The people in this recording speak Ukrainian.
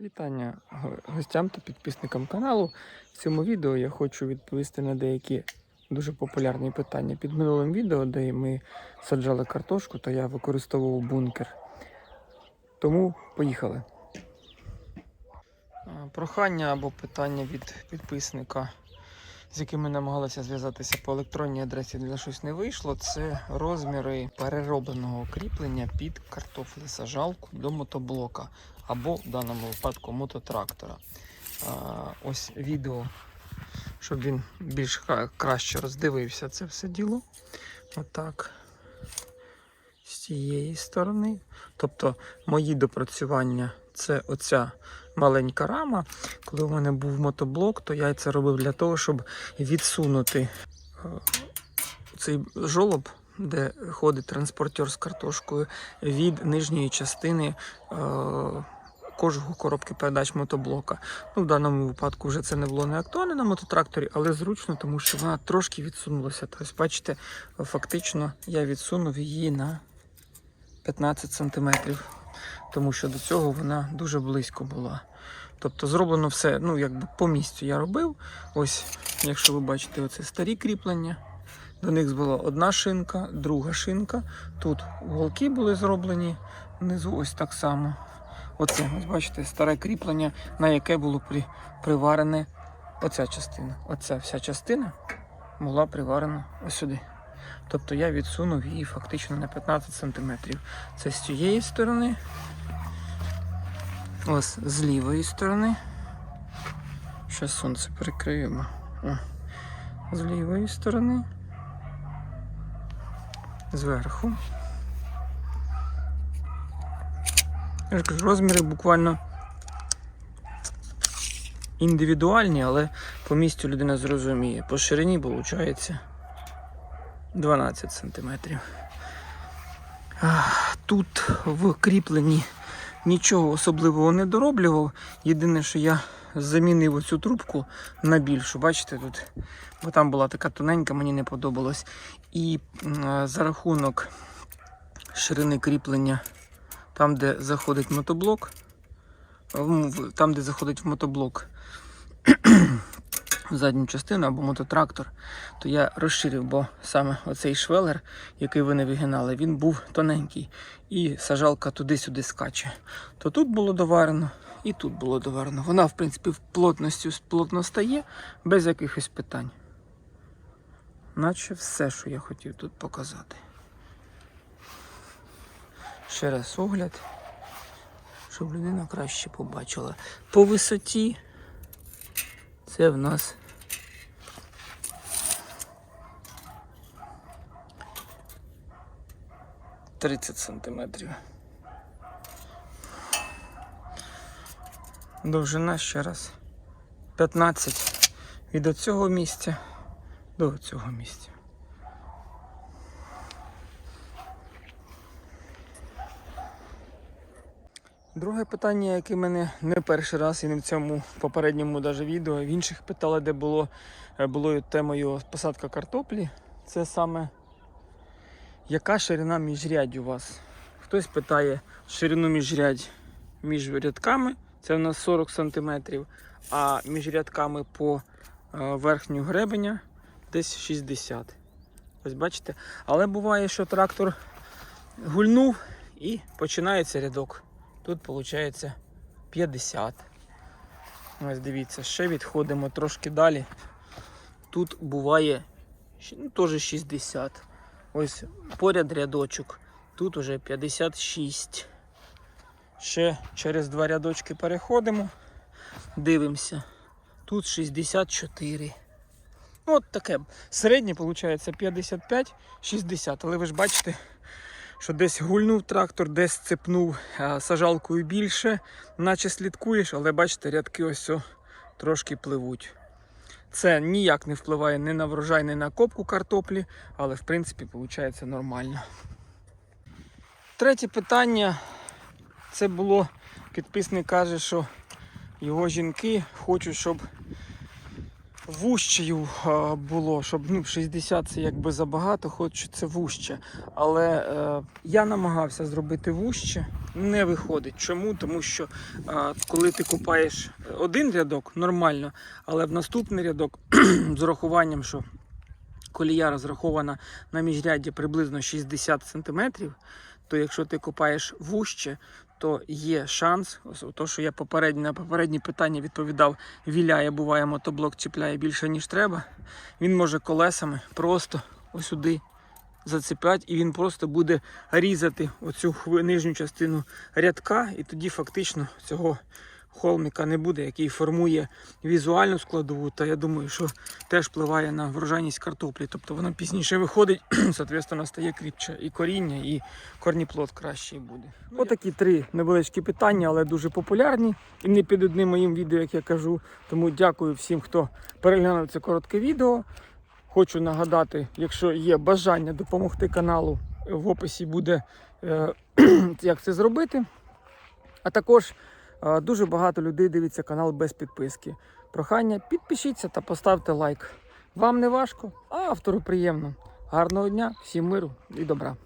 Вітання гостям та підписникам каналу. В цьому відео я хочу відповісти на деякі дуже популярні питання. Під минулим відео, де ми саджали картошку, то я використовував бункер. Тому поїхали. Прохання або питання від підписника, з якими намагалися зв'язатися по електронній адресі, де щось не вийшло. Це розміри переробленого кріплення під картофлесажалку до мотоблока або в даному випадку мототрактора. Ось відео, щоб він більш краще роздивився це все діло. Отак. З цієї сторони. Тобто мої допрацювання це оця маленька рама. Коли в мене був мотоблок, то я це робив для того, щоб відсунути е, цей жолоб, де ходить транспортер з картошкою, від нижньої частини е, кожугу коробки передач мотоблока. Ну, в даному випадку вже це не було не актуально на мототракторі, але зручно, тому що вона трошки відсунулася. Тобто, бачите, фактично я відсунув її на 15 сантиметрів, тому що до цього вона дуже близько була. Тобто зроблено все, ну якби по місцю я робив. Ось, якщо ви бачите, оце старі кріплення. До них була одна шинка, друга шинка. Тут уголки були зроблені, внизу ось так само. Оце, ось бачите, старе кріплення, на яке було при, приварене оця частина. Оця вся частина була приварена ось сюди. Тобто я відсунув її фактично на 15 см. Це з цієї сторони. Ось з лівої сторони. Зараз сонце перекриємо. О. З лівої сторони. Зверху. Я ж кажу, розміри буквально індивідуальні, але по місцю людина зрозуміє. По ширині виходить 12 сантиметрів. Тут в кріпленні нічого особливого не дороблював. Єдине, що я замінив оцю трубку на більшу. Бачите тут? Бо там була така тоненька, мені не подобалось. І за рахунок ширини кріплення, там, де заходить мотоблок, там, де заходить в мотоблок задню частину або мототрактор, то я розширив, бо саме оцей швелер, який ви не вигинали, він був тоненький. І сажалка туди-сюди скаче. То тут було доварено, і тут було доварено. Вона, в принципі, в плотності плотно стає, без якихось питань. Наче все, що я хотів тут показати. Ще раз огляд, щоб людина краще побачила. По висоті це в нас тридцять сантиметрів. Довжина ще раз 15 від оцього місця до цього місця. Друге питання, яке мене не перший раз і не в цьому попередньому даже відео, в інших питали, де було, е, було темою посадка картоплі. Це саме яка ширина міжрядь у вас? Хтось питає ширину міжрядь між рядками, це у нас 40 см, а між рядками по е, верхню гребеня десь 60. Ось бачите? Але буває, що трактор гульнув і починається рядок. Тут виходить 50. Ось дивіться, ще відходимо трошки далі. Тут буває ну, теж 60. Ось поряд рядочок. Тут уже 56. Ще через два рядочки переходимо. Дивимося. Тут 64. Ну, От таке. Середнє виходить 55-60. Але ви ж бачите, що десь гульнув трактор, десь цепнув сажалкою більше, наче слідкуєш, але бачите, рядки ось трошки пливуть. Це ніяк не впливає ні на врожай, ні на копку картоплі, але в принципі виходить нормально. Третє питання. Це було, підписник каже, що його жінки хочуть, щоб вущею було, щоб ну, 60 це якби забагато, хочу це вуще. Але е, я намагався зробити вуще, не виходить. Чому? Тому що а, коли ти купаєш один рядок, нормально, але в наступний рядок з урахуванням, що колія розрахована на міжрядді приблизно 60 см, то якщо ти копаєш вуще, то є шанс, то, що я попередні, на попередні питання відповідав, віляє, буває, мотоблок чіпляє більше, ніж треба. Він може колесами просто осюди сюди зацепляти, і він просто буде різати оцю нижню частину рядка, і тоді фактично цього холмика не буде, який формує візуальну складову, та я думаю, що теж впливає на врожайність картоплі. Тобто воно пізніше виходить, соответственно, стає кріпче і коріння, і корніплод кращий буде. Отакі три невеличкі питання, але дуже популярні. І не під одним моїм відео, як я кажу. Тому дякую всім, хто переглянув це коротке відео. Хочу нагадати, якщо є бажання допомогти каналу, в описі буде е, як це зробити. А також дуже багато людей дивиться канал без підписки. Прохання, підпишіться та поставте лайк. Вам не важко, а автору приємно. Гарного дня, всім миру і добра.